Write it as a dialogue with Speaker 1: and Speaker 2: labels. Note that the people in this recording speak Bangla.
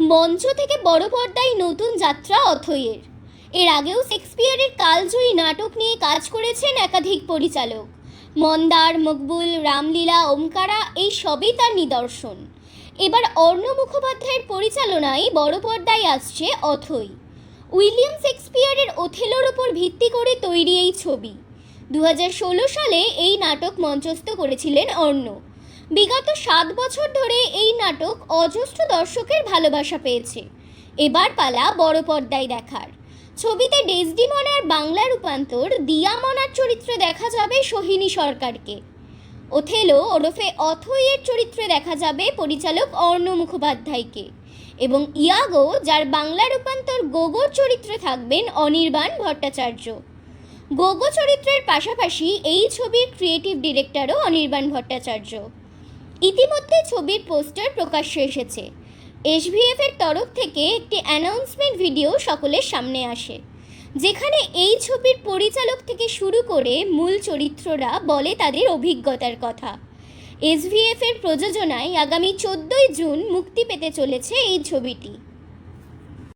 Speaker 1: মঞ্চ থেকে বড় পর্দায় নতুন যাত্রা অথইয়ের। এর আগেও শেক্সপিয়ারের কালজয়ী নাটক নিয়ে কাজ করেছেন একাধিক পরিচালক। মন্দার, মকবুল, রামলীলা, ওমকারা, এই সবই তার নিদর্শন। এবার অর্ণ মুখোপাধ্যায়ের পরিচালনায় বড় পর্দায় আসছে অথই। উইলিয়াম শেক্সপিয়ারের ওথেলোর ওপর ভিত্তি করে তৈরি এই ছবি। দু হাজার ষোলো সালে এই নাটক মঞ্চস্থ করেছিলেন অর্ণ। বিগত সাত বছর ধরে এই নাটক অজস্র দর্শকের ভালোবাসা পেয়েছে। এবার পালা বড় পর্দায় দেখার। ছবিতে ডেসডিমনার বাংলা রূপান্তর দিয়ামনার চরিত্রে দেখা যাবে সোহিনী সরকারকে। ওথেলো ওরফে অথইয়ের চরিত্রে দেখা যাবে পরিচালক অর্ণ মুখোপাধ্যায়কে। এবং ইয়াগো, যার বাংলা রূপান্তর গোগোর চরিত্রে থাকবেন অনির্বাণ ভট্টাচার্য। গোগো চরিত্রের পাশাপাশি এই ছবির ক্রিয়েটিভ ডিরেক্টরও অনির্বাণ ভট্টাচার্য। ইতিমধ্যে ছবির পোস্টার প্রকাশ্যে এসেছে। এসভিএফের তরফ থেকে একটি অ্যানাউন্সমেন্ট ভিডিও সকলের সামনে আসে, যেখানে এই ছবির পরিচালক থেকে শুরু করে মূল চরিত্ররা বলে তাদের অভিজ্ঞতার কথা। এসভিএফের প্রযোজনায় আগামী চোদ্দোই জুন মুক্তি পেতে চলেছে এই ছবিটি।